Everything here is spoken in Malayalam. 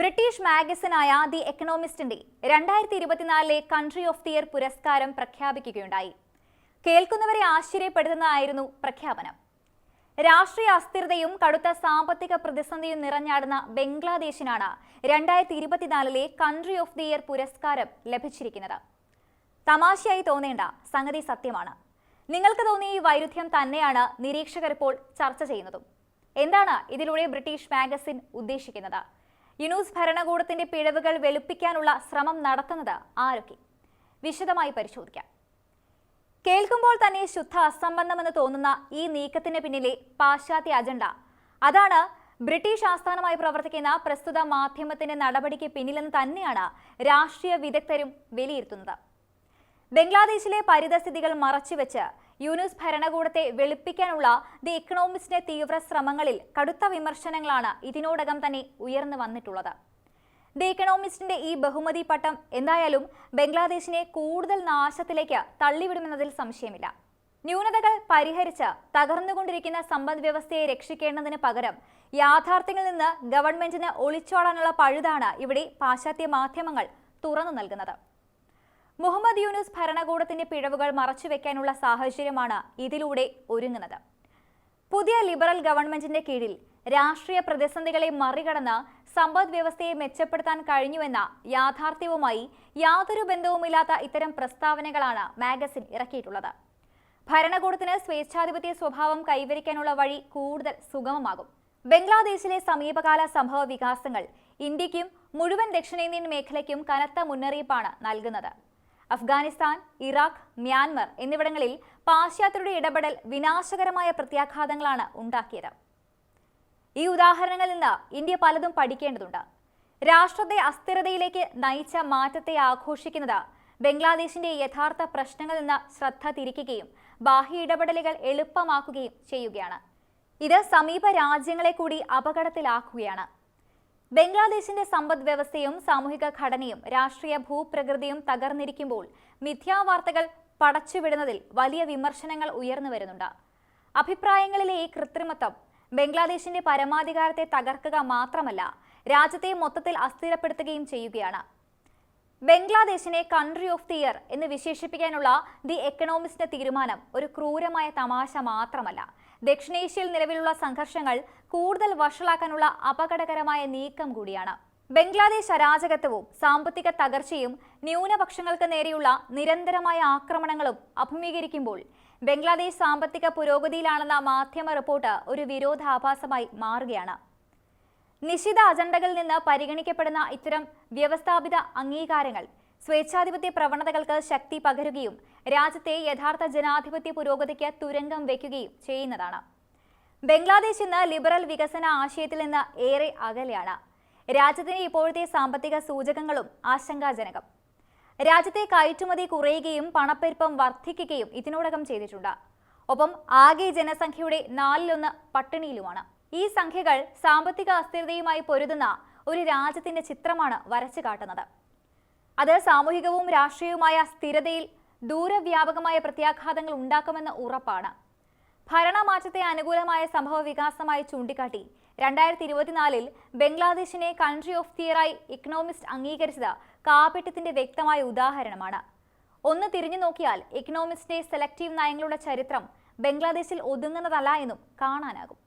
ബ്രിട്ടീഷ് മാഗസിനായ ദി എക്കണോമിസ്റ്റിന്റെ രണ്ടായിരത്തി ഇരുപത്തിനാലിലെ കൺട്രി ഓഫ് ദി ഇയർ പുരസ്കാരം പ്രഖ്യാപിക്കുകയുണ്ടായി. കേൾക്കുന്നവരെ ആശ്ചര്യപ്പെടുത്തുന്നതായിരുന്നു പ്രഖ്യാപനം. രാഷ്ട്രീയ അസ്ഥിരതയും കടുത്ത സാമ്പത്തിക പ്രതിസന്ധിയും നിറഞ്ഞാടുന്ന ബംഗ്ലാദേശിനാണ് രണ്ടായിരത്തി ഇരുപത്തിനാലിലെ കൺട്രി ഓഫ് ദി ഇയർ പുരസ്കാരം ലഭിച്ചിരിക്കുന്നത്. തമാശയായി തോന്നേണ്ട സംഗതി സത്യമാണ്. നിങ്ങൾക്ക് തോന്നിയ ഈ വൈരുദ്ധ്യം തന്നെയാണ് നിരീക്ഷകർ ഇപ്പോൾ ചർച്ച ചെയ്യുന്നതും. എന്താണ് ഇതിലൂടെ ബ്രിട്ടീഷ് മാഗസിൻ ഉദ്ദേശിക്കുന്നത്? യുനൂസ് ഭരണകൂടത്തിന്റെ പിഴവുകൾ വെളുപ്പിക്കാനുള്ള ശ്രമം നടത്തുന്നത് ആരൊക്കെ? വിശദമായി പരിശോധിക്കാം. കേൾക്കുമ്പോൾ തന്നെ ശുദ്ധ അസംബന്ധമെന്ന് തോന്നുന്ന ഈ നീക്കത്തിന് പിന്നിലെ പാശ്ചാത്യ അജണ്ട. അതാണ് ബ്രിട്ടീഷ് ആസ്ഥാനമായി പ്രവർത്തിക്കുന്ന പ്രസ്തുത മാധ്യമത്തിന്റെ നടപടിക്ക് പിന്നിലെന്ന് തന്നെയാണ് രാഷ്ട്രീയ വിദഗ്ധരും വിലയിരുത്തുന്നത്. ബംഗ്ലാദേശിലെ പരിതസ്ഥിതികൾ മറച്ചുവെച്ച് യൂനുസ് ഭരണകൂടത്തെ വെളുപ്പിക്കാനുള്ള ദി ഇക്കണോമിസ്റ്റിന്റെ തീവ്ര ശ്രമങ്ങളിൽ കടുത്ത വിമർശനങ്ങളാണ് ഇതിനോടകം തന്നെ ഉയർന്നു വന്നിട്ടുള്ളത്. ദി ഇക്കണോമിസ്റ്റിന്റെ ഈ ബഹുമതി പട്ടം എന്തായാലും ബംഗ്ലാദേശിനെ കൂടുതൽ നാശത്തിലേക്ക് തള്ളിവിടുമെന്നതിൽ സംശയമില്ല. ന്യൂനതകൾ പരിഹരിച്ച് തകർന്നുകൊണ്ടിരിക്കുന്ന സമ്പദ് വ്യവസ്ഥയെ രക്ഷിക്കേണ്ടതിന് പകരം യാഥാർത്ഥ്യങ്ങളിൽ നിന്ന് ഗവൺമെന്റിന് ഒളിച്ചോടാനുള്ള പഴുതാണ് ഇവിടെ പാശ്ചാത്യ മാധ്യമങ്ങൾ തുറന്നു നൽകുന്നത്. മുഹമ്മദ് യൂനുസ് ഭരണകൂടത്തിന്റെ പിഴവുകൾ മറച്ചുവെക്കാനുള്ള സാഹചര്യമാണ് ഇതിലൂടെ ഒരുങ്ങുന്നത്. പുതിയ ലിബറൽ ഗവൺമെന്റിന്റെ കീഴിൽ രാഷ്ട്രീയ പ്രതിസന്ധികളെ മറികടന്ന് സമ്പദ് വ്യവസ്ഥയെ മെച്ചപ്പെടുത്താൻ കഴിഞ്ഞുവെന്ന യാഥാർത്ഥ്യവുമായി യാതൊരു ബന്ധവുമില്ലാത്ത ഇത്തരം പ്രസ്താവനകളാണ് മാഗസിൻ ഇറക്കിയിട്ടുള്ളത്. ഭരണകൂടത്തിന് സ്വേച്ഛാധിപത്യ സ്വഭാവം കൈവരിക്കാനുള്ള വഴി കൂടുതൽ സുഗമമാകും. ബംഗ്ലാദേശിലെ സമീപകാല സംഭവ വികാസങ്ങൾ ഇന്ത്യക്കും മുഴുവൻ ദക്ഷിണേന്ത്യൻ മേഖലയ്ക്കും കനത്ത മുന്നറിയിപ്പാണ് നൽകുന്നത്. അഫ്ഗാനിസ്ഥാൻ ഇറാഖ് മ്യാൻമർ എന്നിവിടങ്ങളിൽ പാശ്ചാത്യരുടെ ഇടപെടൽ വിനാശകരമായ പ്രത്യാഘാതങ്ങളാണ് ഉണ്ടാക്കിയത്. ഈ ഉദാഹരണങ്ങളിൽ നിന്ന് ഇന്ത്യ പലതും പഠിക്കേണ്ടതുണ്ട്. രാഷ്ട്രത്തെ അസ്ഥിരതയിലേക്ക് നയിച്ച മാറ്റത്തെ ആഘോഷിക്കുന്നത് ബംഗ്ലാദേശിന്റെ യഥാർത്ഥ പ്രശ്നങ്ങളിൽ നിന്ന് ശ്രദ്ധ തിരിക്കുകയും ബാഹ്യ ഇടപെടലുകൾ എളുപ്പമാക്കുകയും ചെയ്യുകയാണ്. ഇത് സമീപ രാജ്യങ്ങളെ കൂടി അപകടത്തിലാക്കുകയാണ്. ബംഗ്ലാദേശിന്റെ സമ്പദ് വ്യവസ്ഥയും സാമൂഹിക ഘടനയും രാഷ്ട്രീയ ഭൂപ്രകൃതിയും തകർന്നിരിക്കുമ്പോൾ മിഥ്യാവാർത്തകൾ പടച്ചുവിടുന്നതിൽ വലിയ വിമർശനങ്ങൾ ഉയർന്നു വരുന്നുണ്ട്. അഭിപ്രായങ്ങളിലെ ഈ കൃത്രിമത്വം ബംഗ്ലാദേശിന്റെ പരമാധികാരത്തെ തകർക്കുക മാത്രമല്ല രാജ്യത്തെ മൊത്തത്തിൽ അസ്ഥിരപ്പെടുത്തുകയും ചെയ്യുകയാണ്. ബംഗ്ലാദേശിനെ കൺട്രി ഓഫ് ദി ഇയർ എന്ന് വിശേഷിപ്പിക്കാനുള്ള ദി എക്കണോമിസ്റ്റിന്റെ തീരുമാനം ഒരു ക്രൂരമായ തമാശ മാത്രമല്ല. ദക്ഷിണേഷ്യയിൽ നിലവിലുള്ള സംഘർഷങ്ങൾ കൂടുതൽ വഷളാക്കാനുള്ള അപകടകരമായ നീക്കം കൂടിയാണ്. ബംഗ്ലാദേശ് അരാജകത്വവും സാമ്പത്തിക തകർച്ചയും ന്യൂനപക്ഷങ്ങൾക്ക് നേരെയുള്ള നിരന്തരമായ ആക്രമണങ്ങളും അഭിമുഖീകരിക്കുമ്പോൾ ബംഗ്ലാദേശ് സാമ്പത്തിക പുരോഗതിയിലാണെന്ന മാധ്യമ റിപ്പോർട്ട് ഒരു വിരോധാഭാസമായി മാറുകയാണ്. നിശ്ചിത അജണ്ടകളിൽ നിന്ന് പരിഗണിക്കപ്പെടുന്ന ഇത്തരം വ്യവസ്ഥാപിത അംഗീകാരങ്ങൾ സ്വേച്ഛാധിപത്യ പ്രവണതകൾക്ക് ശക്തി പകരുകയും രാജ്യത്തെ യഥാർത്ഥ ജനാധിപത്യ പുരോഗതിക്ക് തുരങ്കം വയ്ക്കുകയും ചെയ്യുന്നതാണ്. ബംഗ്ലാദേശ് ഇന്ന് ലിബറൽ വികസന ആശയത്തിൽ നിന്ന് ഏറെ അകലെയാണ്. രാജ്യത്തിന്റെ ഇപ്പോഴത്തെ സാമ്പത്തിക സൂചകങ്ങളും ആശങ്കാജനകം. രാജ്യത്തെ കയറ്റുമതി കുറയുകയും പണപ്പെരുപ്പം വർദ്ധിക്കുകയും ഇതിനോടകം ചെയ്തിട്ടുണ്ട്. ഒപ്പം ആകെ ജനസംഖ്യയുടെ നാലിലൊന്ന് പട്ടിണിയിലുമാണ്. ഈ സംഖ്യകൾ സാമ്പത്തിക അസ്ഥിരതയുമായി പൊരുതുന്ന ഒരു രാജ്യത്തിന്റെ ചിത്രമാണ് വരച്ചു കാട്ടുന്നത്. അത് സാമൂഹികവും രാഷ്ട്രീയവുമായ സ്ഥിരതയിൽ ദൂരവ്യാപകമായ പ്രത്യാഘാതങ്ങൾ ഉണ്ടാക്കുമെന്ന് ഉറപ്പാണ്. ഭരണമാറ്റത്തെ അനുകൂലമായ സംഭവ വികാസമായി ചൂണ്ടിക്കാട്ടി രണ്ടായിരത്തി ഇരുപത്തിനാലിൽ ബംഗ്ലാദേശിനെ കൺട്രി ഓഫ് തിയറായി ഇക്കണോമിസ്റ്റ് അംഗീകരിച്ചത് കാപട്യത്തിന്റെ വ്യക്തമായ ഉദാഹരണമാണ്. ഒന്ന് തിരിഞ്ഞു നോക്കിയാൽ ഇക്കണോമിസ്റ്റിന്റെ സെലക്റ്റീവ് നയങ്ങളുടെ ചരിത്രം ബംഗ്ലാദേശിൽ ഒതുങ്ങുന്നതല്ല എന്നും കാണാനാകും.